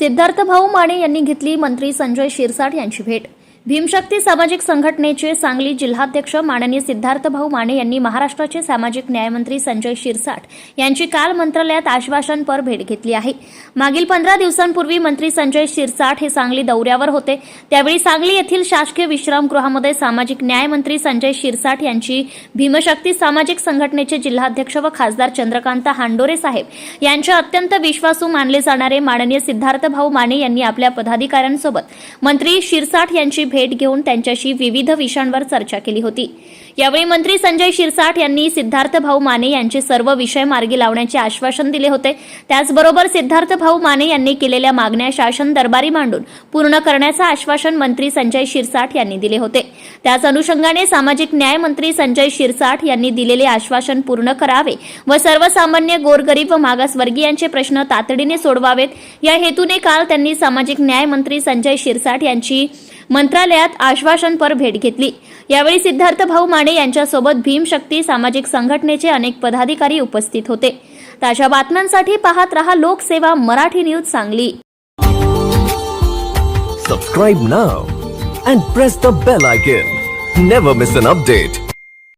सिद्धार्थ भाऊ माने यांनी घेतली मंत्री संजय शिरसाट यांची भेट. भीमशक्ती सामाजिक संघटनेचे सांगली जिल्हाध्यक्ष माननीय सिद्धार्थभाऊ माने यांनी महाराष्ट्राचे सामाजिक न्यायमंत्री संजय शिरसाट यांची काल मंत्रालयात आश्वासनपर भेट घेतली आहे. मागील पंधरा दिवसांपूर्वी मंत्री संजय शिरसाट हे सांगली दौऱ्यावर होते. त्यावेळी सांगली येथील शासकीय विश्रामगृहामध्ये सामाजिक न्यायमंत्री संजय शिरसाट यांची भीमशक्ती सामाजिक संघटनेचे जिल्हाध्यक्ष व खासदार चंद्रकांत हांडोरे साहेब यांच्या अत्यंत विश्वासू मानले जाणारे माननीय सिद्धार्थभाऊ माने यांनी आपल्या पदाधिकाऱ्यांसोबत मंत्री शिरसाट यांची भेट घेऊन त्यांच्याशी विविध विषयांवर चर्चा केली होती. यावेळी मंत्री संजय शिरसाट यांनी सिद्धार्थ भाऊ माने यांचे सर्व विषय मार्गी लावण्याचे आश्वासन दिले होते. त्याचबरोबर सिद्धार्थ भाऊ माने यांनी केलेल्या मागण्या शासन दरबारी मांडून पूर्ण करण्याचं आश्वासन मंत्री संजय शिरसाट यांनी दिले होते. त्याच अनुषंगाने सामाजिक न्याय मंत्री संजय शिरसाट यांनी दिलेले आश्वासन पूर्ण करावे व सर्वसामान्य गोरगरीब व मागासवर्गीयांचे प्रश्न तातडीने सोडवावेत. या हेतूने काल त्यांनी सामाजिक न्याय मंत्री संजय शिरसाट यांची मंत्रालयात आश्वासनपर भेट घेतली. यावेळी सिद्धार्थ भाऊ माने यांच्यासोबत भीमशक्ती सामाजिक संघटनेचे अनेक पदाधिकारी उपस्थित होते. ताज्या बातम्यांसाठी पाहत रहा Lokseva Marathi news Sangli. Subscribe now and press the bell icon never miss an update